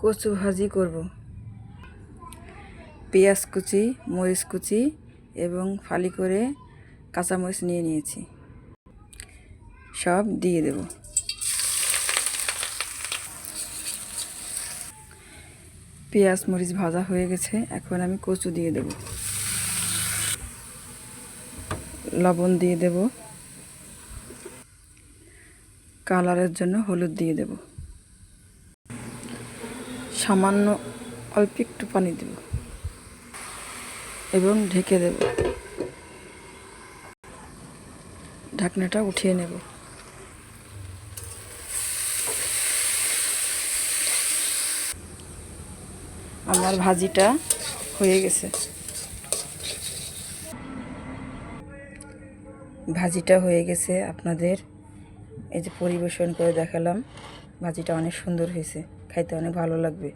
কচু ভাজি করব। পেঁয়াজ কুচি, মরিচ কুচি এবং ফালি করে কাঁচামরিচ নিয়ে নিয়েছি। সব দিয়ে দেব। পেঁয়াজ, মরিচ ভাজা হয়ে গেছে। এখন আমি কচু দিয়ে দেব। লবণ দিয়ে দেব। কালারের জন্য হলুদ দিয়ে দেব। সামান্য অল্প একটু পানি দেব এবং ঢেকে দেব। ঢাকনাটা উঠিয়ে নেব। আমার ভাজিটা হয়ে গেছে। ভাজিটা হয়ে গেছে আপনাদের এই যে পরিবেশন করে দেখালাম ভাজিটা অনেক সুন্দর হয়েছে খাইতে অনেক ভালো লাগবে।